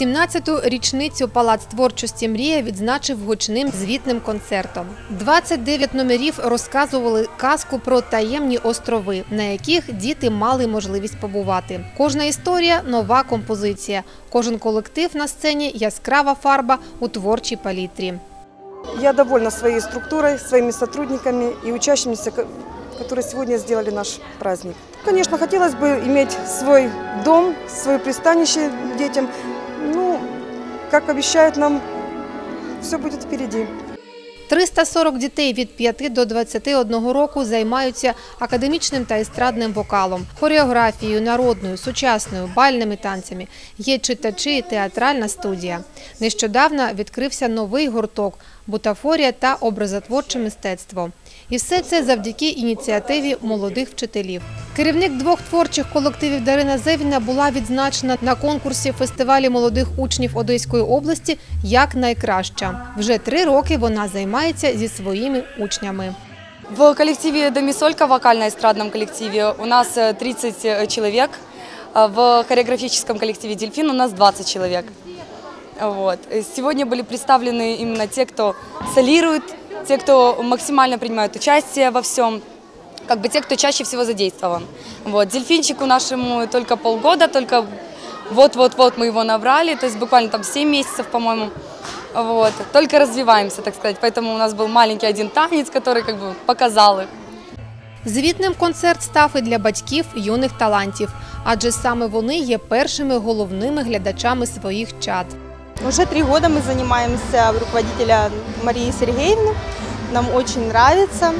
17-ту річницю Палац творчості Мрія відзначив гучним звітним концертом. 29 номерів розказували казку про таємні острови, на яких діти мали можливість побувати. Кожна історія нова композиція. Кожен колектив на сцені яскрава фарба у творчій палітрі. Я довольна своей структурой, своими сотрудниками и учащимися, которые сегодня сделали наш праздник. Конечно, хотелось бы иметь свой дом, свое пристанище детям. Как обещают нам, все будет впереди. 340 дітей від 5 до 21 року займаються академічним та естрадним вокалом, хореографією, народною, сучасною, бальними танцями. Є читачі і театральна студія. Нещодавно відкрився новий гурток бутафорія та образотворче мистецтво. І все це завдяки ініціативі молодих вчителів. Керівник двох творчих колективів Дарина Зевіна була відзначена на конкурсі фестивалі молодих учнів Одеської області як найкраща. Вже три роки вона займається зі своїми учнями. В коллективе «Домисолька», вокально-эстрадном коллективе, у нас э, 30 человек. А В хореографическом коллективе «Дельфин» у нас 20 человек. Вот. Э, Сегодня были представлены именно те, кто солирует, те, кто максимально принимают участие во всем, как бы те, кто чаще всего задействован. Вот. Дельфинчику нашему только полгода, только вот-вот-вот мы его набрали, то есть буквально там 7 месяцев, по-моему. Вот. Только развиваемся, так сказать. Поэтому у нас был маленький один танец, который как бы показал их. Звітним концерт став і для батьків юних талантів, адже саме вони є першими головними глядачами своїх чад. Уже три года мы занимаемся у руководителя Марии Сергеевны. Нам очень нравится.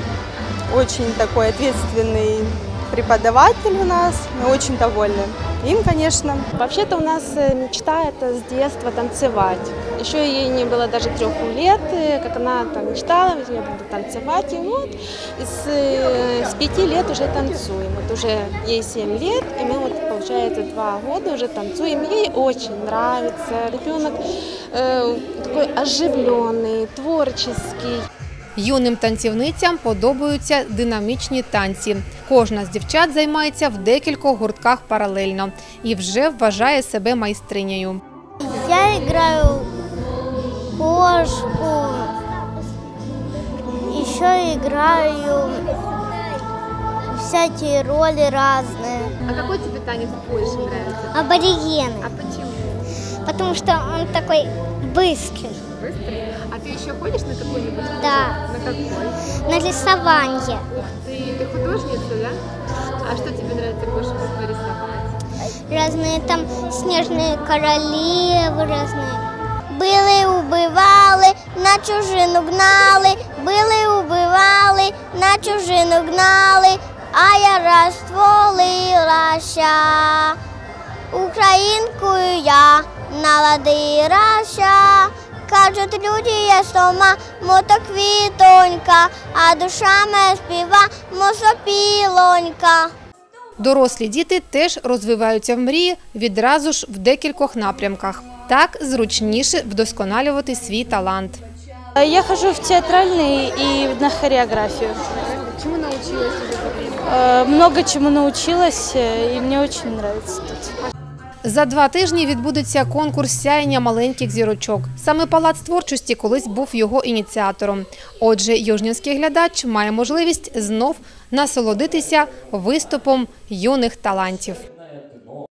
Очень такой ответственный преподаватель у нас. Мы очень довольны. Им, конечно. Вообще-то у нас э, мечта это с детства танцевать. Еще ей не было даже трех лет, как она там мечтала, я буду танцевать. И вот с, э, с пяти лет уже танцуем. Вот уже ей семь лет, и мы вот, получается, два года уже танцуем. Ей очень нравится. Ребенок э, такой оживленный, творческий. Юним танцівницям подобаються динамічні танці. Кожна з дівчат займається в декількох гуртках паралельно і вже вважає себе майстринею. Я играю кошку, еще играю всякие роли разные. А який тобі танець більше подобається? Аборигены, А чому? потому что он такой быстрый. А ти ще ходиш на який-нибудь? Да, На який? на рисование. Ты, ты художница, да? А что тебе нравится больше всего рисовать? Разные там снежные королевы разные. Били, убивали, на чужину гнали, били, убивали, на чужину гнали, а я розтворилася. Українкою я наладилася. Кажуть, люди я сома, мото квітонька, а душа моя співа, мосопілонька. Дорослі діти теж розвиваються в мрії відразу ж в декількох напрямках. Так зручніше вдосконалювати свій талант. Я хожу в театральный и на хореографию. Чому навчилася? Э, Много чему научилась, э, и мне очень нравится тут. За два тижні відбудеться конкурс сяєння маленьких зірочок. Саме палац творчості колись був його ініціатором. Отже, южнінський глядач має можливість знов насолодитися виступом юних талантів.